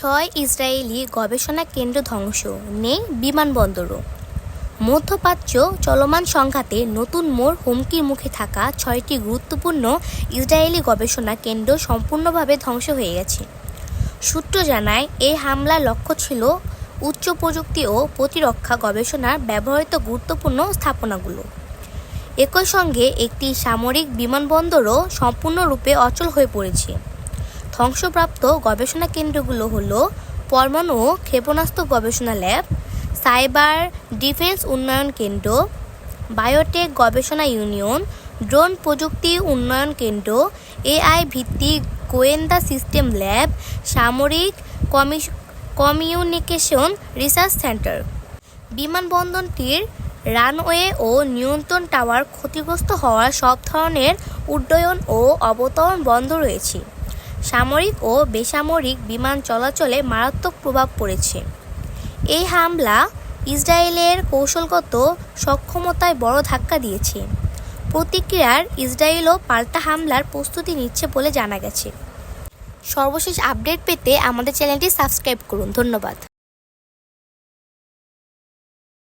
ছয় ইসরায়েলি গবেষণা কেন্দ্র ধ্বংস, নেই বিমানবন্দরও। মধ্যপ্রাচ্য চলমান সংঘাতে নতুন মোড় হুমকির মুখে থাকা ছয়টি গুরুত্বপূর্ণ ইসরায়েলি গবেষণা কেন্দ্র সম্পূর্ণভাবে ধ্বংস হয়ে গেছে। সূত্র জানায় এই হামলার লক্ষ্য ছিল উচ্চ প্রযুক্তি ও প্রতিরক্ষা গবেষণার ব্যবহৃত গুরুত্বপূর্ণ স্থাপনাগুলো। একই সঙ্গে একটি সামরিক বিমানবন্দরও সম্পূর্ণরূপে অচল হয়ে পড়েছে। ধ্বংসপ্রাপ্ত গবেষণা কেন্দ্রগুলো হলো পরমাণু ক্ষেপণাস্ত্র গবেষণা ল্যাব, সাইবার ডিফেন্স উন্নয়ন কেন্দ্র, বায়োটেক গবেষণা ইউনিয়ন, ড্রোন প্রযুক্তি উন্নয়ন কেন্দ্র, এআই ভিত্তিক গোয়েন্দা সিস্টেম ল্যাব, সামরিক কমিউনিকেশন রিসার্চ সেন্টার। বিমানবন্দরটির রানওয়ে ও নিয়ন্ত্রণ টাওয়ার ক্ষতিগ্রস্ত হওয়ার সব ধরনের উড্ডয়ন ও অবতরণ বন্ধ রয়েছে। সামরিক ও বেসামরিক বিমান চলাচলে মারাত্মক প্রভাব পড়েছে। এই হামলা ইসরায়েলের কৌশলগত সক্ষমতায় বড় ধাক্কা দিয়েছে। প্রতিক্রিয়ার ইসরায়েলও পাল্টা হামলার প্রস্তুতি নিচ্ছে বলে জানা গেছে। সর্বশেষ আপডেট পেতে আমাদের চ্যানেলটি সাবস্ক্রাইব করুন। ধন্যবাদ।